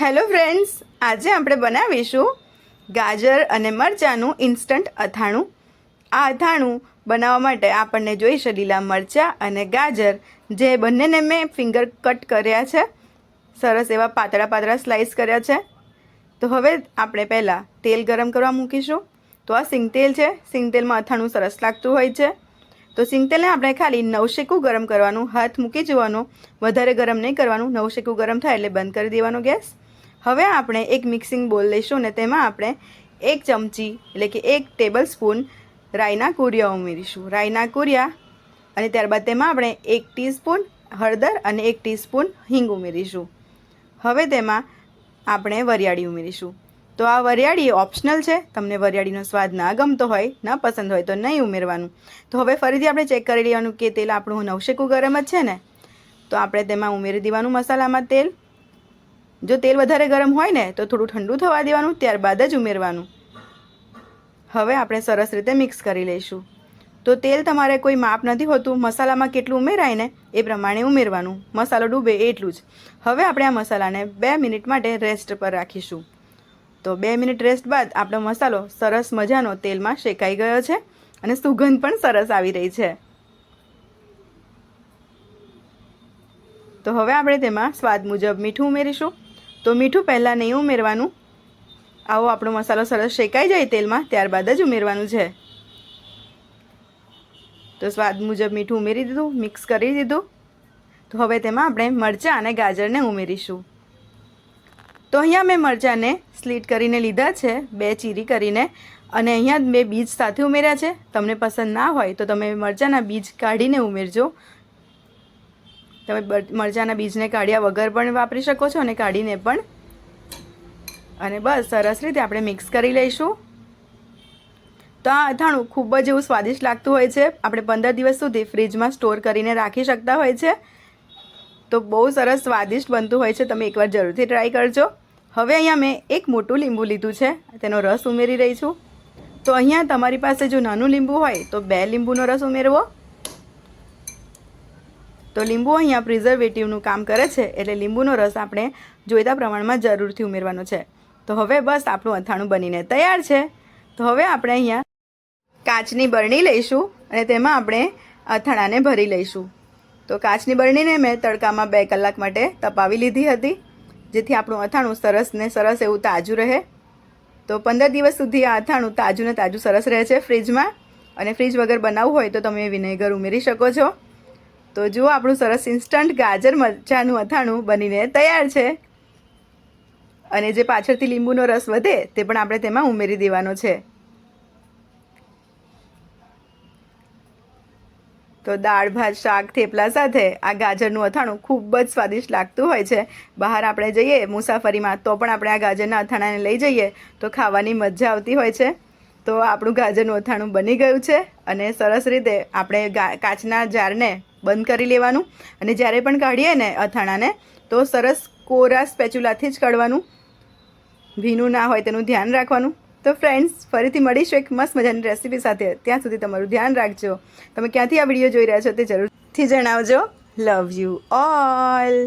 Hello friends, આજે આપણે બનાવીશું ગાજર અને મરચાંનું ઇન્સ્ટન્ટ અથાણું. આ અથાણું બનાવવા માટે આપણને જોઈશે લીલા મરચાં અને ગાજર, જે બંનેને મેં ફિંગર કટ કર્યા છે. સરસ એવા પાતળા પાતળા સ્લાઇસ કર્યા છે. તો હવે આપણે પહેલાં તેલ ગરમ કરવા મૂકીશું. તો આ સિંગતેલ છે. સિંગતેલમાં અથાણું સરસ લાગતું હોય છે. તો સિંગતેલને આપણે ખાલી નવશેકું ગરમ કરવાનું, હાથ મૂકી જવાનું. વધારે ગરમ નહીં કરવાનું. નવશેકું ગરમ થાય એટલે બંધ કરી દેવાનો ગેસ. હવે આપણે એક મિક્સિંગ બોલ લઈશું ને તેમાં આપણે એક ચમચી એટલે કે એક ટેબલ સ્પૂન રાઈના કુરિયા ઉમેરીશું. રાઈના કુરિયા અને ત્યારબાદ તેમાં આપણે એક ટીસ્પૂન હળદર અને એક ટીસ્પૂન હિંગ ઉમેરીશું. હવે તેમાં આપણે વરિયાળી ઉમેરીશું. તો આ વરિયાળી ઓપ્શનલ છે. તમને વરિયાળીનો સ્વાદ ના ગમતો હોય, ન પસંદ હોય તો નહીં ઉમેરવાનું. તો હવે ફરીથી આપણે ચેક કરી લેવાનું કે તેલ આપણું નવશેકું ગરમ જ છે ને? તો આપણે તેમાં ઉમેરી દેવાનું મસાલામાં તેલ. જો તેલ વધારે ગરમ હોય ને, તો થોડું ઠંડુ થવા દેવાનું, ત્યારબાદ જ ઉમેરવાનું. હવે આપણે સરસ રીતે મિક્સ કરી લઈશું. તો તેલ તમારે કોઈ માપ નથી હોતું, મસાલામાં કેટલું ઉમેરાય ને, એ પ્રમાણે ઉમેરવાનું. મસાલો ડૂબે એટલું જ. હવે આપણે આ મસાલાને બે મિનિટ માટે રેસ્ટ પર રાખીશું. તો બે મિનિટ રેસ્ટ બાદ આપણો મસાલો સરસ મજાનો તેલમાં શેકાઈ ગયો છે અને સુગંધ પણ સરસ આવી રહી છે. તો હવે આપણે તેમાં સ્વાદ મુજબ મીઠું ઉમેરીશું. તો મીઠું પહેલાં નહીં ઉમેરવાનું. આવો આપણો મસાલો સરસ શેકાઈ જાય તેલમાં, ત્યારબાદ જ ઉમેરવાનું છે. તો સ્વાદ મુજબ મીઠું ઉમેરી દીધું, મિક્સ કરી દીધું. તો હવે તેમાં આપણે મરચાં અને ગાજરને ઉમેરીશું. તો અહીંયા મેં મરચાંને સ્લીટ કરીને લીધા છે, બે ચીરી કરીને. અને અહીંયા મેં બીજ સાથે ઉમેર્યા છે. તમને પસંદ ના હોય તો તમે મરચાંના બીજ કાઢીને ઉમેરજો. તમે મરચાંના બીજને કાઢ્યા વગર પણ વાપરી શકો છો અને કાઢીને પણ. અને બસ, સરસ રીતે આપણે મિક્સ કરી લઈશું. તો આ અથાણું ખૂબ જ એવું સ્વાદિષ્ટ લાગતું હોય છે. આપણે પંદર દિવસ સુધી ફ્રીજમાં સ્ટોર કરીને રાખી શકતા હોય છે. તો બહુ સરસ સ્વાદિષ્ટ બનતું હોય છે. તમે એકવાર જરૂરથી ટ્રાય કરજો. હવે અહીંયા મેં એક મોટું લીંબુ લીધું છે. તેનો રસ ઉમેરી રહી છું. તો અહીંયા તમારી પાસે જો નાનું લીંબુ હોય, તો બે લીંબુનો રસ ઉમેરવો. તો લીંબુ અહીંયા પ્રિઝર્વેટિવનું કામ કરે છે એટલે લીંબુનો રસ આપણે જોઈતા પ્રમાણમાં જરૂરથી ઉમેરવાનો છે. તો હવે બસ આપણું અથાણું બનીને તૈયાર છે. તો હવે આપણે અહીંયા કાચની બરણી લઈશું અને તેમાં આપણે અથાણાને ભરી લઈશું. તો કાચની બરણીને મેં તડકામાં બે કલાક માટે તપાવી લીધી હતી, જેથી આપણું અથાણું સરસ ને સરસ એવું તાજું રહે. તો પંદર દિવસ સુધી આ અથાણું તાજું ને તાજું સરસ રહે છે ફ્રીજમાં. અને ફ્રીજ વગર બનાવવું હોય તો તમે વિનેગર ઉમેરી શકો છો. તો જુઓ, આપણું સરસ ઇન્સ્ટન્ટ ગાજર, મરચાનું અથાણું બનીને તૈયાર છે. અને જે પાછળથી લીંબુનો રસ વધે, તે પણ આપણે તેમાં ઉમેરી દેવાનો છે. તો દાળ, ભાત, શાક, થેપલા સાથે આ ગાજરનું અથાણું ખૂબ જ સ્વાદિષ્ટ લાગતું હોય છે. બહાર આપણે જઈએ, મુસાફરીમાં તો પણ આપણે આ ગાજરના અથાણાને લઈ જઈએ, તો ખાવાની મજા આવતી હોય છે. તો આપણું ગાજરનું અથાણું બની ગયું છે અને સરસ રીતે આપણે કાચના જારને બંધ કરી લેવાનું અને જ્યારે પણ કાઢીએ ને અથાણાને, તો સરસ કોરા સ્પેચ્યુલાથી જ કાઢવાનું. ભીનું ના હોય તેનું ધ્યાન રાખવાનું. તો ફ્રેન્ડ્સ, ફરીથી મળીશું એક મસ્ત મજાની રેસીપી સાથે. ત્યાં સુધી તમારું ધ્યાન રાખજો. તમે ક્યાંથી આ વીડિયો જોઈ રહ્યા છો તે જરૂરથી જણાવજો. Love you all.